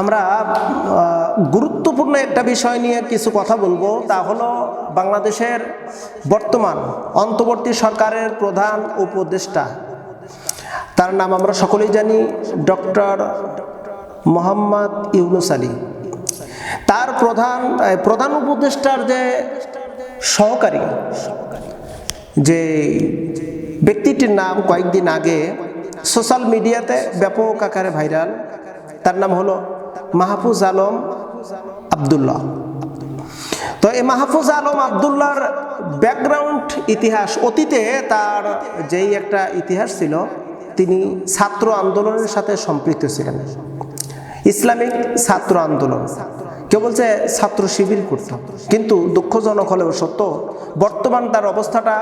আমরা গুরুত্বপূর্ণ একটা বিষয় নিয়ে কিছু কথা বলব, তা হলো বাংলাদেশের বর্তমান অন্তর্বর্তী সরকারের প্রধান উপদেষ্টা। তার নাম আমরা সকলেই জানি, ডক্টর মোহাম্মদ ইউনুস আলী। তার প্রধান প্রধান উপদেষ্টার যে সহকারী, যে ব্যক্তিটির নাম কয়েকদিন আগে সোশ্যাল মিডিয়াতে ব্যাপক আকারে ভাইরাল, তার নাম হলো মাহফুজ আলম আবদুল্লাহ। তো এই মাহফুজ আলম আবদুল্লাহর ব্যাকগ্রাউন্ড ইতিহাস, অতীতে তার যেই একটা ইতিহাস ছিল, তিনি ছাত্র আন্দোলনের সাথে সম্পৃক্ত ছিলেন। ইসলামিক ছাত্র আন্দোলন। কেউ বলছে ছাত্র শিবির করত, কিন্তু দুঃখজনক হলেও সত্য, বর্তমান তার অবস্থাটা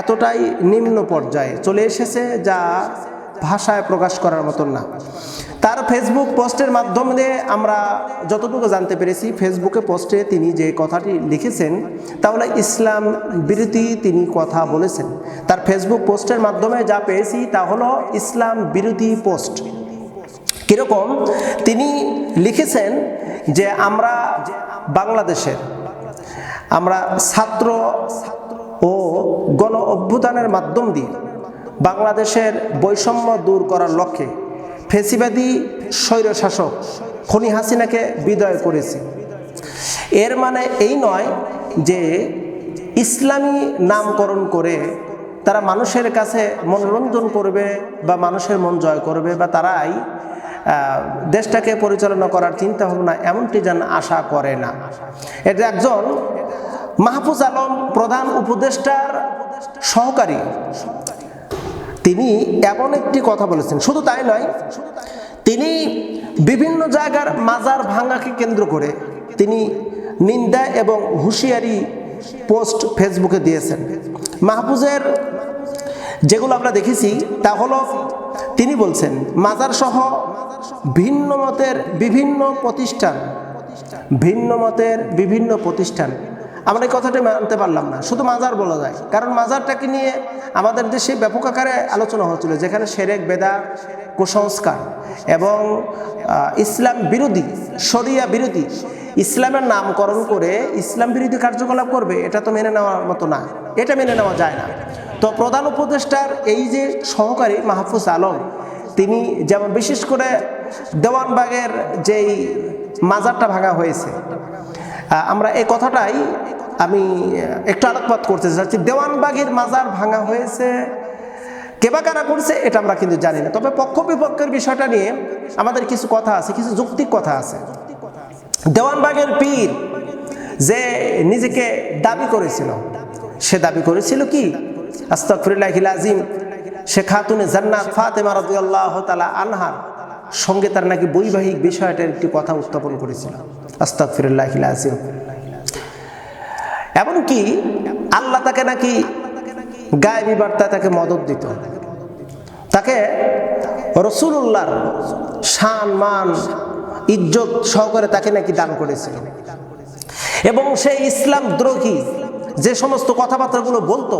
এতটাই নিম্ন পর্যায়ে চলে এসেছে যা ভাষায় প্রকাশ করার মতন না। তার ফেসবুক পোস্টের মাধ্যমে আমরা যতটুকু জানতে পেরেছি ফেসবুকে পোস্টে তিনি যে কথাটি লিখেছেন, তাহলে ইসলাম বিরোধী তিনি কথা বলেছেন। তার ফেসবুক পোস্টের মাধ্যমে যা পেয়েছি তা হলো ইসলাম বিরোধী পোস্ট। কীরকম? তিনি লিখেছেন যে আমরা বাংলাদেশের, আমরা ছাত্র ও গণ অভ্যুত্থানের মাধ্যম দিয়ে বাংলাদেশের বৈষম্য দূর করার লক্ষ্যে ফেসিবাদী স্বৈরশাসক খনি হাসিনাকে বিদায় করেছি। এর মানে এই নয় যে ইসলামী নামকরণ করে তারা মানুষের কাছে মনোরঞ্জন করবে বা মানুষের মন জয় করবে বা তারাই দেশটাকে পরিচালনা করার চিন্তা ভাবনা এমনটি যেন আশা করে না। এটা একজন মাহফুজ আলম প্রধান উপদেষ্টার সহকারী তিনি এমন একটি কথা বলেছেন, শুধু তাই নয়, তিনি বিভিন্ন জায়গার মাজার ভাঙ্গাকে কেন্দ্র করে তিনি নিন্দা এবং হুঁশিয়ারি পোস্ট ফেসবুকে দিয়েছেন। মাহফুজের যেগুলো আমরা দেখেছি, তা হলো তিনি বলছেন, মাজার সহ ভিন্ন মতের বিভিন্ন প্রতিষ্ঠান, ভিন্ন মতের বিভিন্ন প্রতিষ্ঠান আমরা এই কথাটি মানতে পারলাম না। শুধু মাজার বলা যায়। কারণ মাজারটাকে নিয়ে আমাদের দেশে ব্যাপক আকারে আলোচনা হচ্ছিল, যেখানে সেরেক বেদা কুসংস্কার এবং ইসলাম বিরোধী, শরিয়া বিরোধী, ইসলামের নামকরণ করে ইসলাম বিরোধী কার্যকলাপ করবে, এটা তো মেনে নেওয়ার মতো না। এটা মেনে নেওয়া যায় না। তো প্রধান উপদেষ্টার এই যে সহকারী মাহফুজ আলম, তিনি যেমন বিশেষ করে দেওয়ানবাগের যেই মাজারটা ভাঙা হয়েছে আমরা এই কথাটাই আমি একটু আলোকপাত করতে চাচ্ছি দেওয়ানবাগের মাজার ভাঙা হয়েছে। কেবা কারা করছে, এটা আমরা কিন্তু জানি না। তবে পক্ষ বিপক্ষের বিষয়টা নিয়ে আমাদের কিছু কথা আছে, কিছু যৌক্তিক কথা আছে। দেওয়ানবাগের পীর যে নিজেকে দাবি করেছিল, সে দাবি করেছিল কি? আস্তাফরুল্লাহিল সে খাতুনে জান্নাত ফাতেমা রাদিয়াল্লাহু তাআলা আনহার সঙ্গে তার নাকি বৈবাহিক বিষয়টার একটি কথা উত্থাপন করেছিল। আস্তাফরুল্লাহিল আজিম এমনকি আল্লাহ তাকে নাকি গায়েবী বার্তায় তাকে মদত দিত। তাকে রসুল্লাহর শান, মান, ইজ্জত সহকারে তাকে নাকি দান করেছিল। এবং সেই ইসলাম দ্রোহী যে সমস্ত কথাবার্তাগুলো বলতো,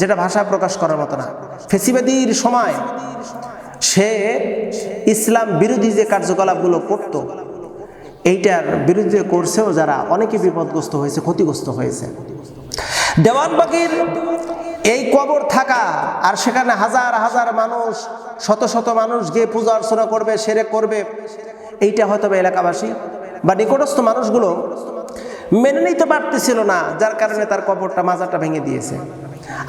যেটা ভাষায় প্রকাশ করার মতো না, ফেসিবাদীর সময় সে ইসলাম বিরোধী যে কার্যকলাপগুলো করত এইটার বিরুদ্ধে করছেও যারা অনেকে বিপদগ্রস্ত হয়েছে, ক্ষতিগ্রস্ত হয়েছে। দেওয়ানবাগির এই কবর থাকা, আর সেখানে হাজার হাজার মানুষ, শত শত মানুষ গিয়ে পূজা অর্চনা করবে সেরে করবে, এইটা হয়তো এলাকাবাসী বা নিকটস্থ মানুষগুলো মেনে নিতে পারতেছিল না, যার কারণে তার কবরটা মাজারটা ভেঙে দিয়েছে।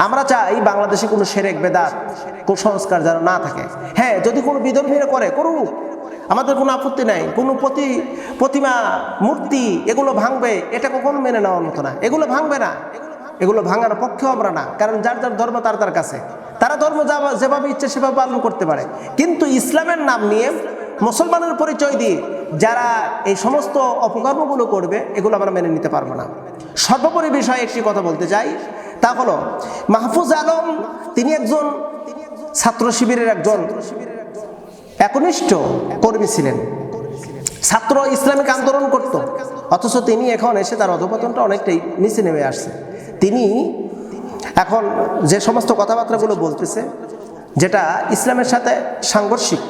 আমরা চাই বাংলাদেশে কোনো সেরেক, বেদাত, কুসংস্কার যেন না থাকে। হ্যাঁ যদি কোনো বিধর্মীরা করে, করুক। আমাদের কোনো আপত্তি নাই, কোনো প্রতি, প্রতিমা, মূর্তি, এগুলো ভাঙবে, এটা কখনো মেনে নেওয়ার মতো না। এগুলো ভাঙবে না। এগুলো ভাঙার পক্ষেও আমরা না, কারণ যার যার ধর্ম তার তার কাছে। তারা ধর্ম যেভাবে ইচ্ছে সেভাবে পালন করতে পারে। কিন্তু ইসলামের নাম নিয়ে মুসলমানের পরিচয় দিয়ে যারা এই সমস্ত অপকর্মগুলো করবে, এগুলো আমরা মেনে নিতে পারব না। সর্বোপরি বিষয়ে একটি কথা বলতে চাই, তা হলো, মাহফুজ আলম, তিনি একজন ছাত্র শিবিরের একজন একনিষ্ঠ কর্মী ছিলেন। ছাত্র ইসলামিক আন্দোলন করত। অথচ তিনি এখন এসে তার অধপতনটা অনেকটাই নিচে নেমে আসছে। তিনি এখন যে সমস্ত কথাবার্তাগুলো বলতেছে, যেটা ইসলামের সাথে সাংঘর্ষিক,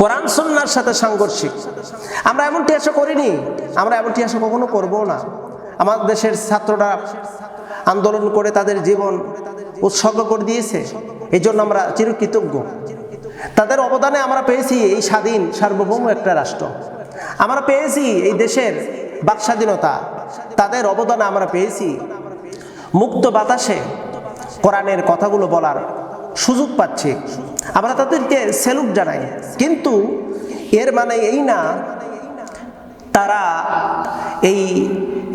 কোরআন সন্ন্যার সাথে সাংঘর্ষিক, আমরা এমনটি আশা করিনি, আমরা এমনটি আশা কখনো করব না। আমাদের দেশের ছাত্ররা আন্দোলন করে তাদের জীবন উৎসর্গ করে দিয়েছে এই জন্য আমরা চিরকৃতজ্ঞ। তাদের অবদানে আমরা পেয়েছি এই স্বাধীন, সার্বভৌম একটা রাষ্ট্র। আমরা পেয়েছি এই দেশের বাক স্বাধীনতা তাদের অবদানে আমরা পেয়েছি মুক্ত বাতাসে কোরআনের কথাগুলো বলার সুযোগ পাচ্ছি। আমরা তাদেরকে সেলুট জানাই। কিন্তু এর মানে এই না, তারা এই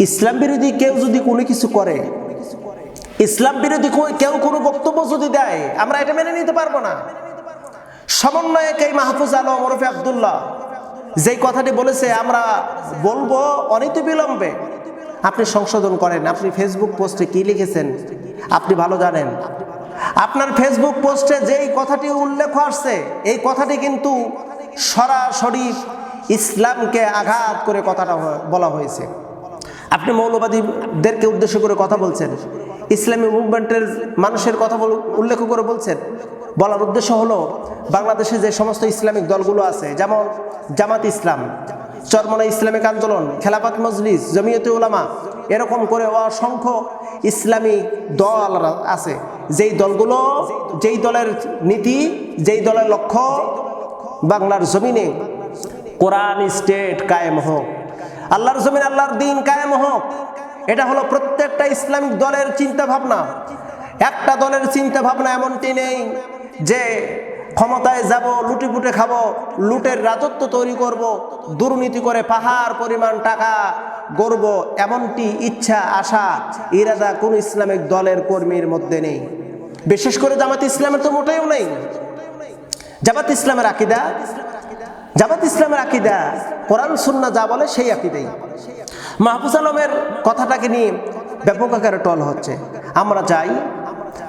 ইসলাম বিরোধী কেউ যদি কোনো কিছু করে, ইসলাম বিরোধী কেউ কোনো বক্তব্য যদি দেয়, আমরা এটা মেনে নিতে পারব না। সমন্বয়ক এই মাহফুজ আলম, ওরফে আবদুল্লাহ। যেই কথাটি বলেছে, আমরা বলব অনিত বিলম্বে আপনি সংশোধন করেন, আপনি ফেসবুক পোস্টে কি লিখেছেন, আপনি ভালো জানেন। আপনার ফেসবুক পোস্টে যেই কথাটি উল্লেখ আসছে, এই কথাটি কিন্তু সরাসরি ইসলামকে আঘাত করে কথাটা বলা হয়েছে। আপনি মৌলবাদীদেরকে উদ্দেশ্য করে কথা বলছেন, ইসলামী মুভমেন্টের মানুষের কথা উল্লেখ করে বলছেন। বলার উদ্দেশ্য হলো, বাংলাদেশে যে সমস্ত ইসলামিক দলগুলো আছে, যেমন জামাত ইসলাম চরমনা ইসলামিক আন্দোলন, খেলাফত মজলিস, জমিয়তে ওলামা এরকম করে অসংখ্য ইসলামী দল আছে। যেই দলগুলো, যেই দলের নীতি, যেই দলের লক্ষ্য বাংলার জমিনে কোরআন স্টেট কায়েম হোক, আল্লাহর জমিন, আল্লাহর দিন কায়েম হোক, এটা হলো প্রত্যেকটা ইসলামিক দলের চিন্তা ভাবনা একটা দলের চিন্তা ভাবনা এমনটি নেই যে ক্ষমতায় যাব লুটিপুটে খাব, লুটের রাজত্ব তৈরি করব, দুর্নীতি করে পাহাড়, পরিমাণ টাকা গড়ব, এমনটি ইচ্ছা, আশা, ইরাদা কোন ইসলামিক দলের কর্মীর মধ্যে নেই। বিশেষ করে জামাত ইসলামের তো মোটেও নেই। জামাত ইসলামের আকিদা, জামাত ইসলামের আকিদা, কোরআন সুন্না যা বলে সেই আকিদাই। মাহফুজ আলমের কথাটাকে নিয়ে ব্যাপক আকারে টল হচ্ছে। আমরা চাই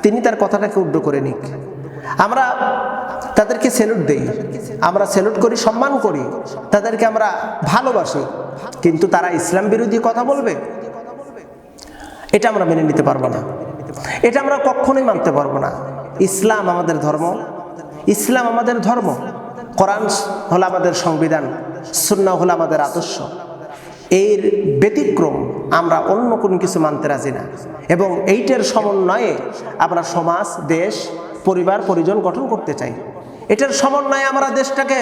তিনি তার কথাটাকে উড্ড করে নিক। আমরা তাদেরকে স্যালুট দেই। আমরা স্যালুট করি, সম্মান করি, তাদেরকে আমরা ভালোবাসি। কিন্তু তারা ইসলাম বিরোধী কথা বলবে? এটা আমরা মেনে নিতে পারব না। এটা আমরা কখনোই মানতে পারব না। ইসলাম আমাদের ধর্ম। ইসলাম আমাদের ধর্ম। কোরআন হলো আমাদের সংবিধান সুন্না হলো আমাদের আদর্শ। এর ব্যতিক্রম আমরা অন্য কোনো কিছু মানতে রাজি না। এবং এইটার সমন্বয়ে আমরা সমাজ, দেশ পরিবার, পরিজন গঠন করতে চাই। এটার সমন্বয়ে আমরা দেশটাকে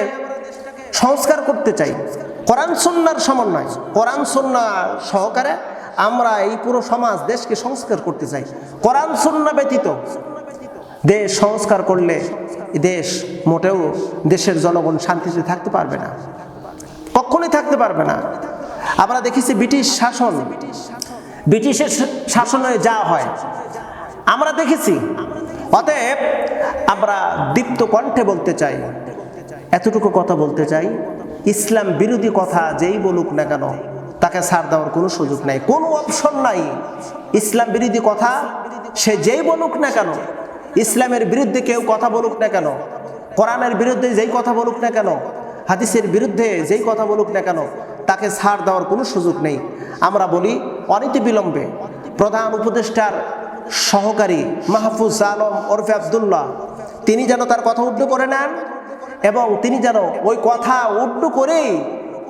সংস্কার করতে চাই। কোরআন সন্ন্যার সমন্বয়, কোরআন, সন্না সহকারে আমরা এই পুরো সমাজ দেশকে সংস্কার করতে চাই। কোরআন, সন্না ব্যতীত দেশ সংস্কার করলে দেশ মোটেও দেশের জনগণ শান্তিতে থাকতে পারবে না। কখনোই থাকতে পারবে না। আমরা দেখেছি ব্রিটিশ শাসন, ব্রিটিশের শাসনে যা হয়, আমরা দেখেছি অতএব আমরা দীপ্ত কণ্ঠে বলতে চাই, এতটুকু কথা বলতে চাই, ইসলাম বিরোধী কথা যেই বলুক না কেন, তাকে ছাড় দেওয়ার কোনো সুযোগ নাই, কোনো অপশন নাই। ইসলাম বিরোধী কথা সে যেই বলুক না কেন, ইসলামের বিরুদ্ধে কেউ কথা বলুক না কেন, কোরআনের বিরুদ্ধে যেই কথা বলুক না কেন, হাদিসের বিরুদ্ধে যেই কথা বলুক না কেন, তাকে ছাড় দেওয়ার কোনো সুযোগ নেই। আমরা বলি অনীতি বিলম্বে। প্রধান উপদেষ্টার সহকারী মাহফুজ আলম ওরফে আবদুল্লাহ। তিনি যেন তার কথা উড্ডু করে নেন এবং তিনি যেন ওই কথা উড্ডু করেই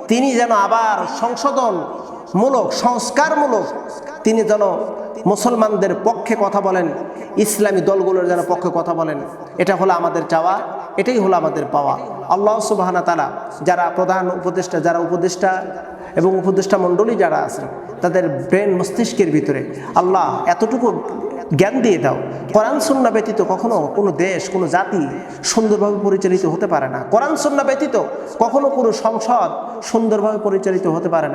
তিনি যেন আবার সংশোধনমূলক, সংস্কারমূলক তিনি যেন মুসলমানদের পক্ষে কথা বলেন, ইসলামী দলগুলোর যেন পক্ষে কথা বলেন। এটা হলো আমাদের চাওয়া। এটাই হলো আমাদের পাওয়া। আল্লাহ সুবাহানা তালা যারা প্রধান উপদেষ্টা, যারা উপদেষ্টা এবং উপদেষ্টা মণ্ডলী যারা আছেন, তাদের ব্রেন মস্তিষ্কের ভিতরে আল্লাহ এতটুকু জ্ঞান দিয়ে দাও। কোরআন সন্না ব্যতীত কখনো কোনো দেশ, কোনো জাতি সুন্দরভাবে পরিচালিত হতে পারে না। কোরআন সন্না ব্যতীত কখনো কোনো সংসদ সুন্দরভাবে পরিচালিত হতে পারে না।